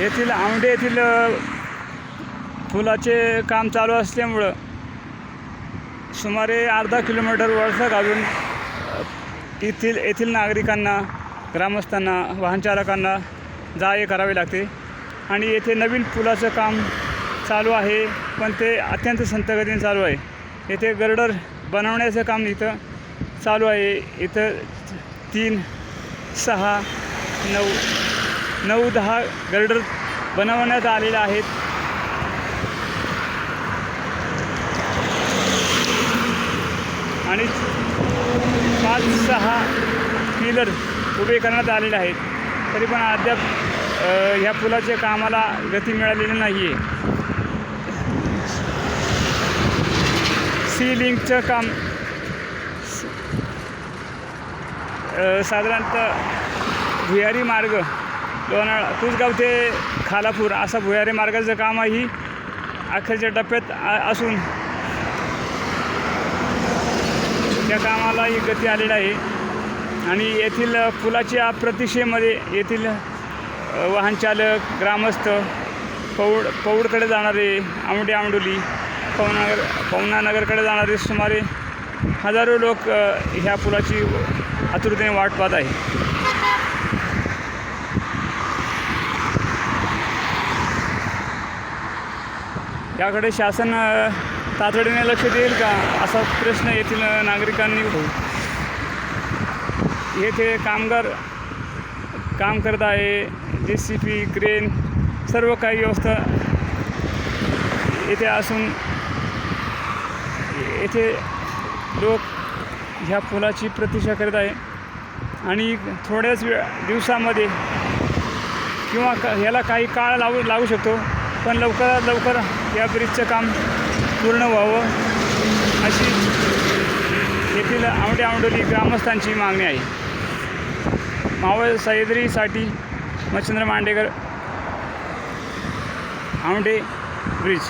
येथील आवडे येथील पुलाचे काम चालू असल्यामुळं सुमारे अर्धा किलोमीटर वळसा घालून येथील येथील नागरिकांना ग्रामस्थांना वाहनचालकांना जा ये करावे लागते. आणि येथे नवीन पुलाचं काम चालू आहे पण ते अत्यंत संथगतीने चालू आहे. येथे गर्डर बनवण्याचं काम इथं चालू आहे. इथं तीन सहा नऊ नऊ दहा गर्डर बनवण्यात आलेले आहेत. आणि पाच सहा पिलर उभे करण्यात आलेले आहेत. तरी पण अद्याप ह्या पुलाच्या कामाला गती मिळालेली नाही आहे सी लिंकचं काम साधारणतः भुयारी मार्ग लोणाळा तुसगाव ते खालापूर असा भुयारी मार्गाचं कामही अखेरच्या टप्प्यात आ- असून त्या कामालाही गती आलेली आहे. आणि येथील पुलाच्या प्रतिषेमध्ये येथील वाहनचालक ग्रामस्थ पौड पौडकडे जाणारे आमडे आमडोली पवनानगर पवनानगरकडे जाणारे सुमारे हजारो लोक ह्या पुलाची आतुरतेने वाट पाहत आहे याकडे शासन तातडीने लक्ष देईल का? असा प्रश्न येथील नागरिकांनी येथे कामगार काम करत आहे जे सी पी क्रेन सर्व काही व्यवस्था येथे असून येथे लोक ह्या पुलाची प्रतीक्षा करत आहे. आणि थोड्याच वेळ दिवसामध्ये किंवा क ह्याला काही काळ लावू लागू शकतो पण लवकरात लवकर या ब्रिजचं काम पूर्ण व्हावं अशी येथील आवडे आवडोली ग्रामस्थांची मागणी आहे. मावळ सह्याद्रीसाठी मच्छिंद्र मांडेकर आवडे ब्रिज.